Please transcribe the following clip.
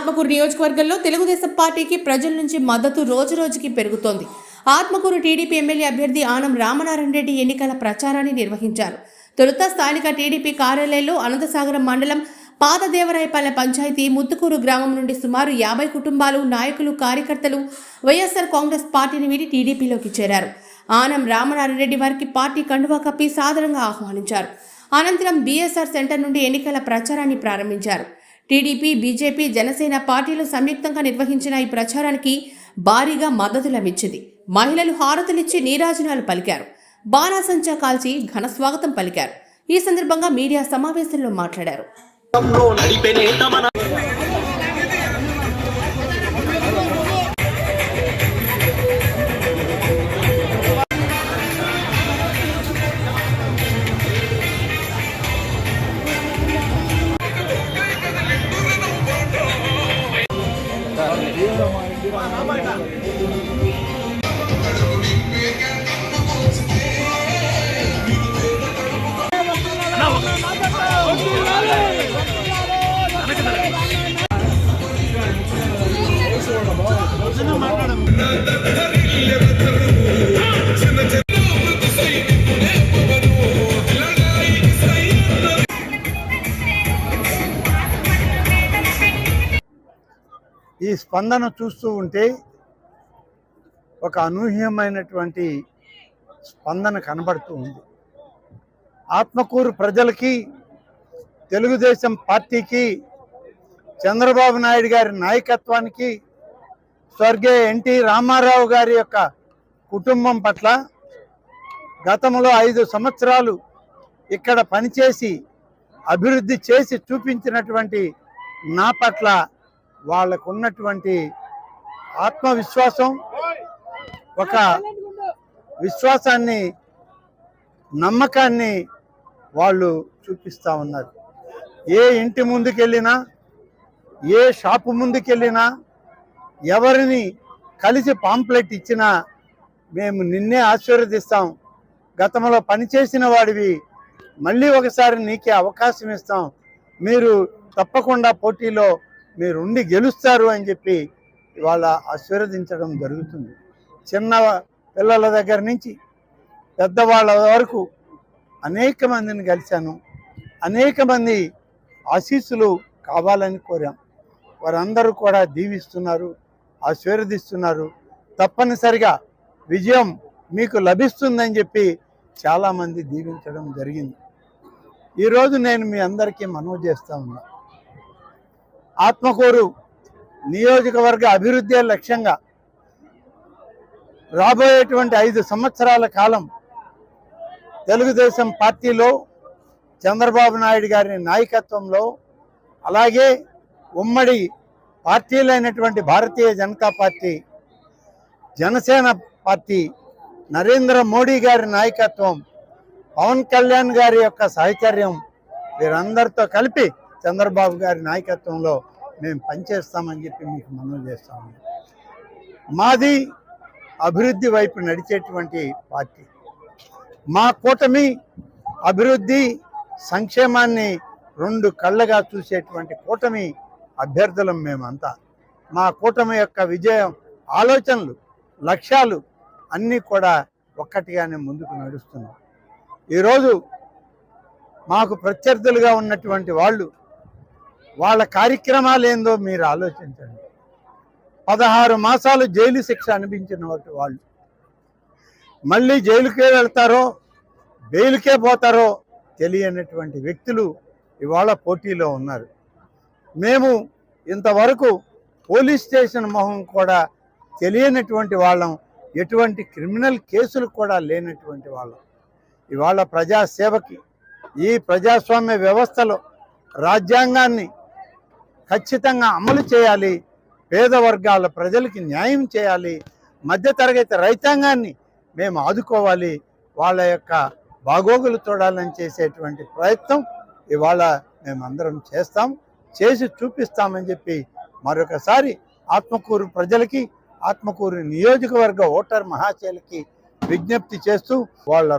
ఆత్మకూరు నియోజకవర్గంలో తెలుగుదేశం పార్టీకి ప్రజల నుంచి మద్దతు రోజు రోజుకి పెరుగుతోంది. ఆత్మకూరు టీడీపీ ఎమ్మెల్యే అభ్యర్థి ఆనం రామనారాయణ రెడ్డి ఎన్నికల ప్రచారాన్ని నిర్వహించారు. తొలుత స్థానిక టీడీపీ కార్యాలయంలో అనంతసాగరం మండలం పాతదేవరాయపల్లె పంచాయతీ ముత్తుకూరు గ్రామం నుండి సుమారు యాభై కుటుంబాలు నాయకులు కార్యకర్తలు వైఎస్ఆర్ కాంగ్రెస్ పార్టీని వీడి టీడీపీలోకి చేరారు. ఆనం రామనారాయణ రెడ్డి వారికి పార్టీ కండువా కప్పి సాదరంగా ఆహ్వానించారు. అనంతరం బీఎస్ఆర్ సెంటర్ నుండి ఎన్నికల ప్రచారాన్ని ప్రారంభించారు. టీడీపీ బీజేపీ జనసేన పార్టీలు సంయుక్తంగా నిర్వహించిన ఈ ప్రచారానికి భారీగా మద్దతు లభించింది మహిళలు హారతులిచ్చి నీరాజనాలు పలికారు. బాణాసంచా కాల్చి ఘన స్వాగతం పలికారు. ఈ సందర్భంగా మీడియా సమావేశంలో మాట్లాడారు. లో నడిపే ఈ స్పందన చూస్తూ ఉంటే ఒక అనూహ్యమైనటువంటి స్పందన కనబడుతూ ఉంది. ఆత్మకూరు ప్రజలకి తెలుగుదేశం పార్టీకి చంద్రబాబు నాయుడు గారి నాయకత్వానికి స్వర్గీయ ఎన్టీ రామారావు గారి యొక్క కుటుంబం పట్ల గతంలో ఐదు సంవత్సరాలు ఇక్కడ పనిచేసి అభివృద్ధి చేసి చూపించినటువంటి నా పట్ల వాళ్ళకున్నటువంటి ఆత్మవిశ్వాసం ఒక విశ్వాసాన్ని నమ్మకాన్ని వాళ్ళు చూపిస్తూ ఉన్నారు. ఏ ఇంటి ముందుకెళ్ళినా ఏ షాపు ముందుకెళ్ళినా ఎవరిని కలిసి పాంప్లెట్ ఇచ్చినా మేము నిన్నే ఆశీర్వదిస్తాం. గతంలో పనిచేసిన వాడివి. మళ్ళీ ఒకసారి నీకే అవకాశం ఇస్తాం. మీరు తప్పకుండా పోటీలో మీరు ఉండి గెలుస్తారు అని చెప్పి ఇవాళ ఆశీర్వదించడం జరుగుతుంది. చిన్న పిల్లల దగ్గర నుంచి పెద్దవాళ్ళ వరకు అనేక మందిని కలిశాను. అనేక మంది ఆశీస్సులు కావాలని కోరాం. వారందరూ కూడా దీవిస్తున్నారు. ఆశీర్వదిస్తున్నారు. తప్పనిసరిగా విజయం మీకు లభిస్తుందని చెప్పి చాలామంది దీవించడం జరిగింది. ఈరోజు నేను మీ అందరికీ మనవి చేస్తా ఉన్నా. ఆత్మకూరు నియోజకవర్గ అభివృద్ధి లక్ష్యంగా రాబోయేటువంటి ఐదు సంవత్సరాల కాలం తెలుగుదేశం పార్టీలో చంద్రబాబు నాయుడు గారి నాయకత్వంలో అలాగే ఉమ్మడి పార్టీలైనటువంటి భారతీయ జనతా పార్టీ జనసేన పార్టీ నరేంద్ర మోడీ గారి నాయకత్వం పవన్ కళ్యాణ్ గారి యొక్క సహచర్యం వీరందరితో కలిపి చంద్రబాబు గారి నాయకత్వంలో మేము పనిచేస్తామని చెప్పి మీకు మనవి చేస్తాము మాది అభివృద్ధి వైపు నడిచేటువంటి పార్టీ. మా కూటమి అభివృద్ధి సంక్షేమాన్ని రెండు కళ్ళగా చూసేటువంటి కూటమి అభ్యర్థులం మేమంతా. మా కూటమి యొక్క విజయం ఆలోచనలు లక్ష్యాలు అన్నీ కూడా ఒక్కటిగానే ముందుకు నడుస్తున్నాం ఈరోజు మాకు ప్రత్యర్థులుగా ఉన్నటువంటి వాళ్ళు వాళ్ళ కార్యక్రమాలు ఏందో మీరు ఆలోచించండి. పదహారు మాసాలు జైలు శిక్ష అనిపించిన వాళ్ళు. మళ్ళీ జైలుకే వెళ్తారో బెయిల్కే పోతారో తెలియనటువంటి వ్యక్తులు ఇవాళ పోటీలో ఉన్నారు. మేము ఇంతవరకు పోలీస్ స్టేషన్ మొహం కూడా తెలియనటువంటి వాళ్ళం. ఎటువంటి క్రిమినల్ కేసులు కూడా లేనటువంటి వాళ్ళం. ఇవాళ ప్రజాసేవకి ఈ ప్రజాస్వామ్య వ్యవస్థలో రాజ్యాంగాన్ని ఖచ్చితంగా అమలు చేయాలి. పేద వర్గాల ప్రజలకి న్యాయం చేయాలి. మధ్యతరగతి రైతాంగాన్ని మేము ఆదుకోవాలి. వాళ్ళ యొక్క బాగోగులు చూడాలని చేసేటువంటి ప్రయత్నం ఇవాళ మేమందరం చేస్తాం. చేసి చూపిస్తామని చెప్పి మరొకసారి ఆత్మకూరు ప్రజలకి ఆత్మకూరు నియోజకవర్గ ఓటర్ మహాశయులకి విజ్ఞప్తి చేస్తూ వాళ్ళ